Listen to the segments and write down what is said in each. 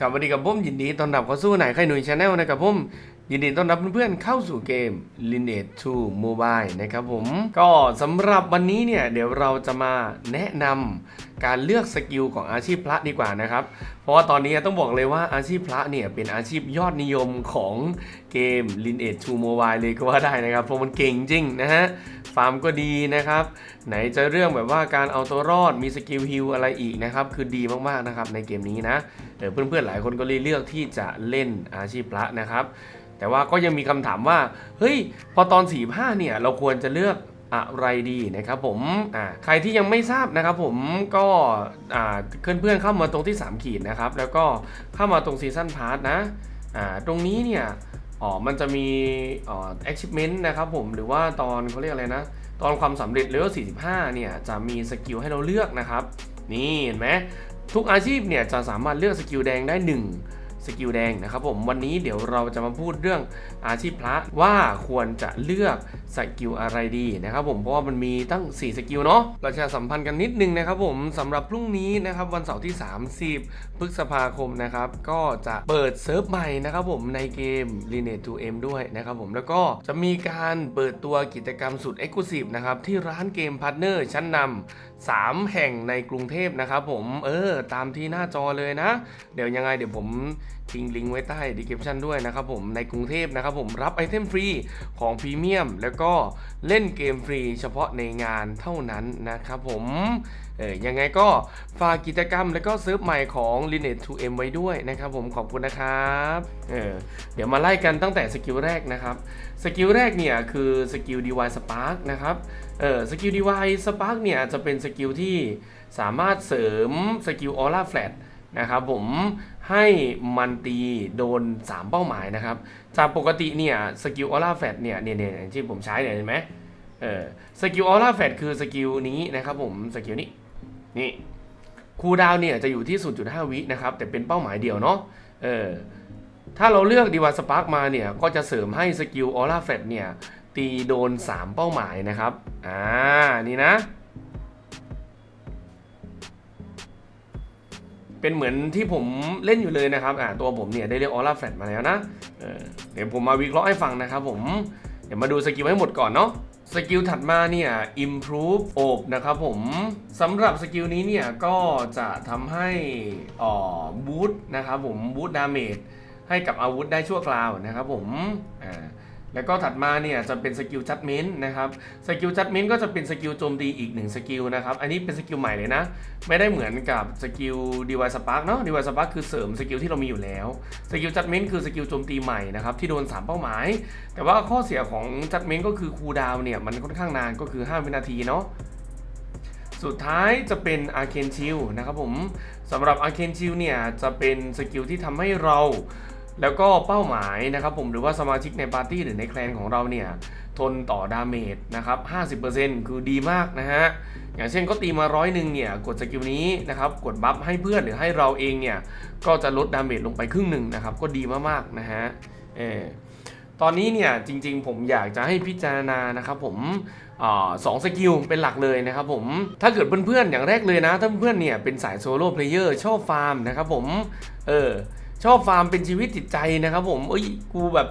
กับวันดีกับผมยินดีต้อนรับเข้าสู้ไหนใครหนุ่ยชาแนลนะครับผม ยินดีต้อนรับเพื่อนๆเข้าสู่เกม Lineage 2 Mobile นะครับผม ก็สำหรับวันนี้เนี่ย เดี๋ยวเราจะมาแนะนำการเลือกสกิลของอาชีพพระดีกว่านะครับ เพราะว่าตอนนี้ต้องบอกเลยว่าอาชีพพระเนี่ย เป็นอาชีพยอดนิยมของเกม Lineage 2 Mobile เลยก็ว่าได้นะครับ เพราะมันเก่งจริงนะฮะ ฟาร์มก็ดีนะครับ ไหนจะเรื่องแบบว่าการเอาตัวรอดมีสกิลฮิลอะไรอีกนะครับ คือดีมากๆนะครับในเกมนี้นะเเพื่อนๆหลายคนก็เลยเลือกที่จะเล่นอาชีพพระนะครับ แต่ว่าก็ยังมีคำถามว่า เฮ้ย พอตอน 4 5 เนี่ย เราควรจะเลือกอะไรดีนะครับผมใครที่ยังไม่ทราบนะครับผมก็อ่าเพื่อนๆเข้ามาตรงที่ 3 ขีดนะครับ แล้วก็เข้ามาตรงซีซั o นพาร์ทนะอ่าตรงนี้เนี่ยอ๋อมันจะมีอ๋อ achievement นะครับผมหรือว่าตอนเขาเรียกอะไรนะ ตอนความสำเร็จเลเวล45 เนี่ย จะมีสกิลให้เราเลือกนะครับ นี่เห็นไหมทุกอาชีพเนี่ยจะสามารถเลือกสกิลแดงได้ 1 สกิลแดงนะครับผมวันนี้เดี๋ยวเราจะมาพูดเรื่องอาชีพพระว่าควรจะเลือกสกิลอะไรดีนะครับผมเพราะว่ามันมีตั้ง 4 สกิลเนาะประชาสัมพันธ์กันนิดนึงนะครับผมสำหรับพรุ่งนี้นะครับวันเสาร์ที่ 30พฤษภาคมนะครับก็จะเปิดเซิร์ฟใหม่นะครับผมในเกม Lineage 2M ด้วยนะครับผมแล้วก็จะมีการเปิดตัวกิจกรรมสุด Exclusive นะครับที่ร้านเกมพาร์ทเนอร์ชั้นนำ 3 แห่งในกรุงเทพนะครับผมเออตามที่หน้าจอเลยนะ เดี๋ยวยังไงเดี๋ยวผมทิ้งลิงก์ไว้ใต้ดีคริปชันด้วยนะครับผมในกรุงเทพนะครับผมรับไอเทมฟรีของพรีเมียมแล้วก็เล่นเกมฟรีเฉพาะในงานเท่านั้นนะครับผม เออยังไงก็ฝากกิจกรรมแล้วก็เซิร์ฟใหม่ของ Lineage 2M ไว้ด้วยนะครับผมขอบคุณนะครับเออเดี๋ยวมาไล่กันตั้งแต่สกิลแรกนะครับสกิลแรกเนี่ยคือสกิล DY Spark นะครับเออสกิล DY Spark เนี่ยจะเป็นสกิลที่สามารถเสริมสกิล Aura Flat นะครับผมให้มันตีโดน 3 เป้าหมายนะครับ จากปกติเนี่ยสกิล Aura Flat เนี่ยเนี่ยเนี่ยที่ผมใช้เนี่ยเห็นไหมเออสกิล Aura Flat คือสกิลนี้นะครับผมสกิลนี้ นี่คูดาวเนี่ยจะอยู่ที่ 0.5 วินะครับ แต่เป็นเป้าหมายเดียวเนาะเออถ้าเราเลือกดีวาสปาร์กมาเนี่ย ก็จะเสริมให้สกิลออร่าแฟลเนี่ย ตีโดน 3 เป้าหมายนะครับ อ่า นี่นะ เป็นเหมือนที่ผมเล่นอยู่เลยนะครับ อ่า ตัวผมเนี่ยได้เรียกออร่าแฟลมาแล้วนะเออเดี๋ยวผมมาวิเคราะห์ให้ฟังนะครับผม เดี๋ยวมาดูสกิลให้หมดก่อนเนาะ สกิลถัดมาเนี่ย improve โอบนะครับผมสำหรับสกิลนี้เนี่ย ก็จะทำให้อ่อบูทนะครับผมบูทดาเมจให้กับอาวุธได้ชั่วคราวนะครับผมอ่า แล้วก็ถัดมาเนี่ยจะเป็นสกิลจัดเมนต์นะครับสกิลจัดเมนต์ก็จะเป็นสกิลโจมตีอีกหนึ่งสกิลนะครับอันนี้เป็นสกิลใหม่เลยนะ ไม่ได้เหมือนกับสกิลดีวายสปาร์กเนาะดีวายสปาร์กคือเสริมสกิลที่เรามีอยู่แล้วสกิลจัดเมนต์คือสกิลโจมตีใหม่นะครับที่โดน 3 เป้าหมาย แต่ว่าข้อเสียของจัดเมนต์ก็คือคูลดาวน์เนี่ยมันค่อนข้างนานก็คือ 5 วินาทีเนาะสุดท้ายจะเป็น Arcane Shield นะครับผมสำหรับ Arcane Shield เนี่ยจะเป็นสกิลที่ทำให้เรา แล้วก็เป้าหมายนะครับผมหรือว่าสมาชิกในปาร์ตี้หรือในแคลนของเราเนี่ย ทนต่อดาเมจนะครับ 50%คือดีมากนะฮะ อย่างเช่นก็ตีมาร้อยหนึ่งเนี่ย กดสกิลนี้นะครับ กดบัฟให้เพื่อนหรือให้เราเองเนี่ย ก็จะลดดาเมจลงไปครึ่งหนึ่งนะครับ ก็ดีมากๆนะฮะ เออตอนนี้เนี่ยจริงๆผมอยากจะให้พิจารณานะครับผมอาสองสกิลเป็นหลักเลยนะครับผมถ้าเกิดเพื่อนๆอย่างแรกเลยนะ ถ้าเพื่อนๆเนี่ยเป็นสายโซโล่เพลเยอร์ชอบฟาร์มนะครับผมเออ ชอบฟาร์มเป็นชีวิตจิตใจนะครับ ผมเอ้ยกูแบบ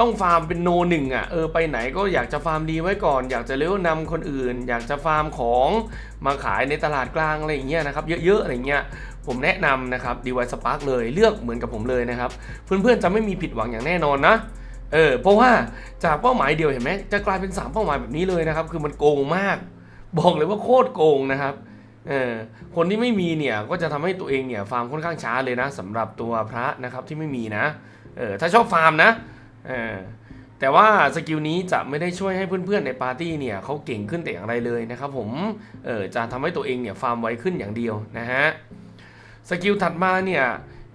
ต้องฟาร์มเป็นโนหนึ่งอะเออไปไหนก็อยากจะฟาร์มดีไว้ก่อน อยากจะเลี้ยวนำคนอื่น อยากจะฟาร์มของมาขายในตลาดกลางอะไรอย่างเงี้ยนะครับเยอะๆอะไรเงี้ยผมแนะนำนะครับดีวสปาร์กเลยเลือกเหมือนกับผมเลยนะครับ เพื่อนๆจะไม่มีผิดหวังอย่างแน่นอนนะเออเพราะว่าจากเป้าหมายเดียวเห็นไหมจะกลายเป็น 3 เป้าหมายแบบนี้เลยนะครับ คือมันโกงมาก บอกเลยว่าโคตรโกงนะครับ เออคนที่ไม่มีเนี่ยก็จะทำให้ตัวเองเนี่ยฟาร์มค่อนข้างช้าเลยนะสำหรับตัวพระนะครับที่ไม่มีนะเออถ้าชอบฟาร์มนะเออแต่ว่าสกิลนี้จะไม่ได้ช่วยให้เพื่อนๆในปาร์ตี้เนี่ยเขาเก่งขึ้นแต่อย่างไรเลยนะครับผมเออจะทำให้ตัวเองเนี่ยฟาร์มไวขึ้นอย่างเดียวนะฮะสกิลถัดมาเนี่ย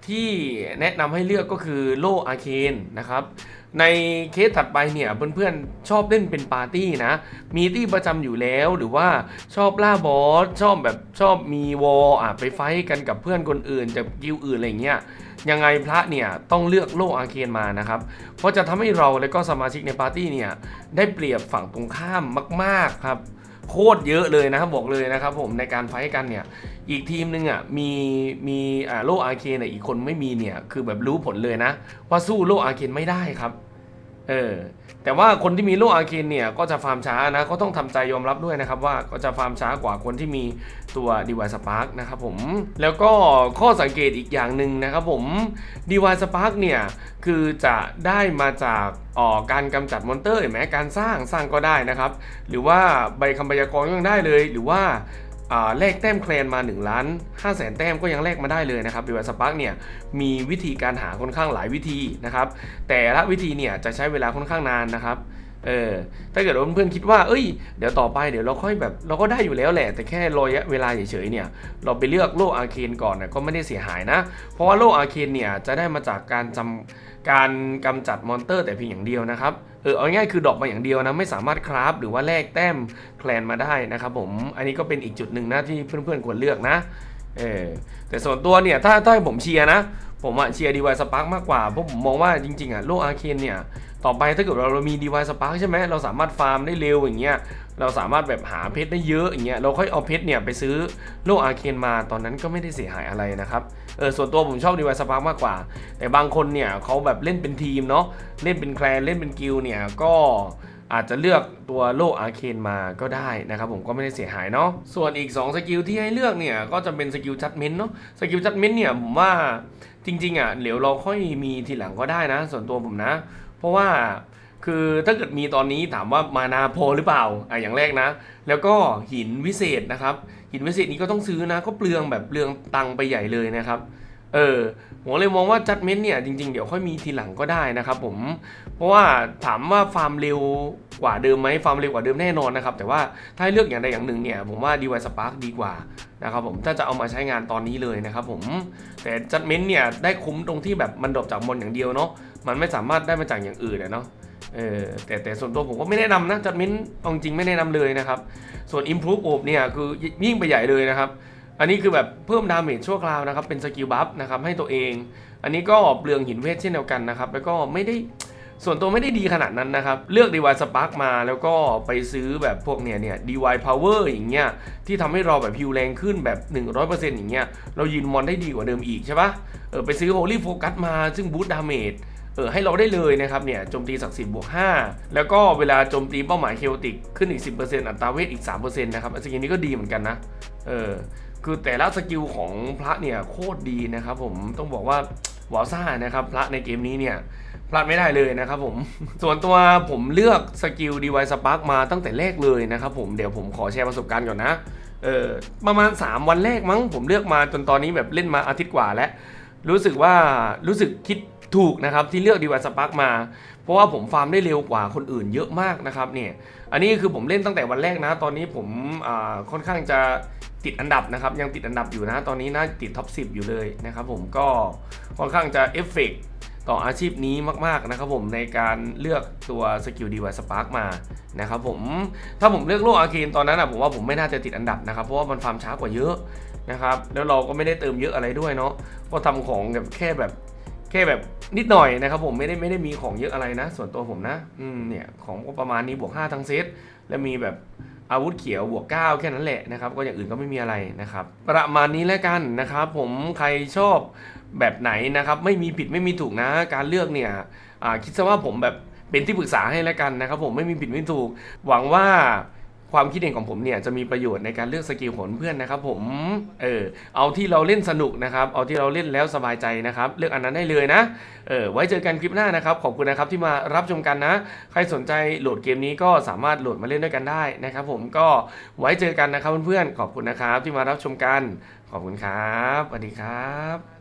ที่แนะนำให้เลือกก็คือโล่อาเคนนะครับ ในเคสถัดไปเนี่ยเพื่อนๆชอบเล่นเป็นปาร์ตี้นะ มีตี้ประจำอยู่แล้วหรือว่าชอบล่าบอสชอบแบบชอบมีวอลอะไปไฟกันกับเพื่อนคนอื่นจากกิวอื่นอะไรเงี้ยยังไงพระเนี่ยต้องเลือกโล่อาเคนมานะครับ เพราะจะทำให้เราและก็สมาชิกในปาร์ตี้เนี่ยได้เปรียบฝั่งตรงข้ามมาก ๆครับ โคตรเยอะเลยนะครับบอกเลยนะครับผมในการไฟกันเนี่ยอีกทีมหนึงอะมีมีอ่าโลอาเคนเนี่ยอีกคนไม่มีเนี่ยคือแบบรู้ผลเลยนะ ว่าสู้โลอาเคนไม่ได้ครับ เออแต่ว่าคนที่มีโลอาร์เคนเนี่ยก็จะฟาร์มช้านะก็ต้องทำใจยอมรับด้วยนะครับว่าก็จะฟาร์มช้ากว่าคนที่มีตัว d e v i c e Spark นะครับผมแล้วก็ข้อสังเกตอีกอย่างหนึ่งนะครับผม d e v i c e Spark เนี่ยคือจะได้มาจากออการกำจัดมอนเตอร์เห็นไหมการสร้างสร้างก็ได้นะครับ หรือว่าใบคำพยากรณ์ก็ยังได้เลย หรือว่า อ่าแลกแต้มเคลนมา1ล้าน5แสนแต้มก็ยังแลกมาได้เลยนะครับดีวสปาร์กเนี่ยมีวิธีการหาค่อนข้างหลายวิธีนะครับแต่ละวิธีเนี่ยจะใช้เวลาค่อนข้างนานนะครับ เออถ้าเกิดว่าเพื่อนๆคิดว่า เอ้ย เดี๋ยวต่อไปเดี๋ยวเราค่อยแบบเราก็ได้อยู่แล้วแหละ แต่แค่รอระยะเวลาเฉยๆเนี่ย เราไปเลือกโลอาเคนก่อนนะก็ไม่ได้เสียหายนะ เพราะว่าโลอาเคนเนี่ยจะได้มาจากการจำการกำจัดมอนเตอร์แต่เพียงอย่างเดียวนะครับ เออเอาง่ายๆคือดรอกมาอย่างเดียวนะไม่สามารถคราฟหรือว่าแลกแต้มแคลนมาได้นะครับผม อันนี้ก็เป็นอีกจุดหนึ่งนะที่เพื่อนๆควรเลือกนะ เออแต่ส่วนตัวเนี่ยถ้าถ้าผมเชียร์นะ ผมอะเชียร์ดีวายสปาร์กมากกว่าเพราะผมมองว่าจริงๆอะโลอาเคนเนี่ย ต่อไปถ้าเกิดเราเรามีดีวายสปาร์กใช่ไหมเราสามารถฟาร์มได้เร็วอย่างเงี้ยเราสามารถแบบหาเพชรได้เยอะอย่างเงี้ยเราค่อยเอาเพชรเนี่ยไปซื้อโลกอาเคนมาตอนนั้นก็ไม่ได้เสียหายอะไรนะครับเออส่วนตัวผมชอบดีวายสปาร์กมากกว่า แต่บางคนเนี่ยเขาแบบเล่นเป็นทีมเนาะเล่นเป็นแคลนเล่นเป็นกิลเนี่ยก็อาจจะเลือกตัวโลกอาเคนมาก็ได้นะครับผมก็ไม่ได้เสียหายเนาะส่วนอีก 2 สกิลที่ให้เลือกเนี่ยก็จะเป็นสกิลจัดเมนเนาะสกิลจัดเมนเนี่ยผมว่าจริงๆอะเดี๋ยวเราค่อยมีทีหลังก็ได้นะ ส่วนตัวผมนะ เพราะว่าคือถ้าเกิดมีตอนนี้ถามว่ามานาพอหรือเปล่าอะอย่างแรกนะ แล้วก็หินวิเศษนะครับ หินวิเศษนี้ก็ต้องซื้อนะ ก็เปลืองแบบเปลืองตังไปใหญ่เลยนะครับ เออผมเลยมองว่าจัดเม้นต์เนี่ยจริงๆ เดี๋ยวค่อยมีทีหลังก็ได้นะครับผม เพราะว่าถามว่าฟาร์มเร็วกว่าเดิมไหมฟาร์มเร็วกว่าเดิมแน่นอนนะครับ แต่ว่าถ้าให้เลือกอย่างใดอย่างหนึ่งเนี่ยผมว่าดีวสปาร์ดีกว่านะครับผมถ้าจะเอามาใช้งานตอนนี้เลยนะครับผมแต่จัดเม้นต์เนี่ยได้คุ้มตรงที่แบบมันดรอปจากมอนอย่างเดียวเนาะมันไม่สามารถได้มาจากอย่างอื่นเนาะเออแต่แต่ส่วนตัวผมก็ไม่แนะนำนะจัดเม้นต์เอาจริงไม่แนะนำเลยนะครับส่วน Improve โอบเนี่ยคือยิ่งไปใหญ่เลยนะครับ อันนี้คือแบบเพิ่มดาเมจชั่วคราวนะครับ เป็นสกิลบัฟนะครับให้ตัวเอง อันนี้ก็เปลืองหินเวทเช่นเดียวกันนะครับ แล้วก็ไม่ได้ส่วนตัวไม่ได้ดีขนาดนั้นนะครับ เลือก DY Spark มาแล้วก็ไปซื้อแบบพวกเนี่ยเนี่ย DY Power อร์อย่างเงี้ยที่ทำให้เราแบบพิวแรงขึ้นแบบ 100%อย่างเงี้ยเรายืนมอนได้ดีกว่าเดิมอีกใช่ปะเออไปซื้อ Holy Focus มาซึ่งบูตดาเมจเออให้เราได้เลยนะครับเนี่ยโจมตีศักดิ์สิทธิ์บวก 5 แล้วก็เวลาโจมตีเป้าหมายเคโอติกขึ้นอีก 10%อัตราเวทอีก 3%นะครับสกิลนี้ก็ดีเหมือนกันนะเออ คือแต่ละสกิลของพระเนี่ยโคตรดีนะครับผมต้องบอกว่าวาซ่านะครับพระในเกมนี้เนี่ยพลาดไม่ได้เลยนะครับผม ส่วนตัวผมเลือกสกิลดีไวสปาร์กมาตั้งแต่แรกเลยนะครับผมเดี๋ยวผมขอแชร์ประสบการณ์ก่อนนะเออประมาณ 3 วันแรกมั้งผมเลือกมาจนตอนนี้แบบเล่นมาอาทิตย์กว่าแล้ว รู้สึกว่ารู้สึกคิดถูกนะครับที่เลือกดีวสปาร์กมา เพราะว่าผมฟาร์มได้เร็วกว่าคนอื่นเยอะมากนะครับเนี่ยอันนี้คือผมเล่นตั้งแต่วันแรกนะ ตอนนี้ผมค่อนข้างจะ ติดอันดับนะครับ ยังติดอันดับอยู่นะ ตอนนี้น่าติดท็อป 10 อยู่เลยนะครับผมก็ค่อนข้างจะเอฟเฟกต์ต่ออาชีพนี้มาก ๆ นะครับผมในการเลือกตัวสกิลดีว i สปาร์กมานะครับผมถ้าผมเลือกโลกอาเคนตอนนั้นอะผมว่าผมไม่น่าจะติดอันดับนะครับ เพราะว่ามันฟาร์มช้ากว่าเยอะนะครับ แล้วเราก็ไม่ได้เติมเยอะอะไรด้วยเนาะก็ทำของแบบแค่แบบแค่แบบนิดหน่อยนะครับผมไม่ได้ไม่ได้มีของเยอะอะไรนะ ส่วนตัวผมนะอืมเนี่ยของก็ประมาณนี้บวก 5 ทั้งเซตแล้วมีแบบ อาวุธเขียวบวก 9 แค่นั้นแหละนะครับ ก็อย่างอื่นก็ไม่มีอะไรนะครับ ประมาณนี้แล้วกันนะครับ ผมใครชอบแบบไหนนะครับ ไม่มีผิดไม่มีถูกนะ การเลือกเนี่ยคิดซะว่าผมแบบเป็นที่ปรึกษาให้แล้วกันนะครับ ผมไม่มีผิดไม่ถูก หวังว่า ความคิดเห็นของผมเนี่ยจะมีประโยชน์ในการเลือกสกิลของเพื่อนนะครับ ผมเออเอาที่เราเล่นสนุกนะครับ เอาที่เราเล่นแล้วสบายใจนะครับ เลือกอันนั้นได้เลยนะเออไว้เจอกันคลิปหน้านะครับ ขอบคุณนะครับที่มารับชมกันนะ ใครสนใจโหลดเกมนี้ก็สามารถโหลดมาเล่นด้วยกันได้นะครับ ผมก็ไว้เจอกันนะครับเพื่อนๆขอบคุณนะครับที่มารับชมกัน ขอบคุณครับสวัสดีครับ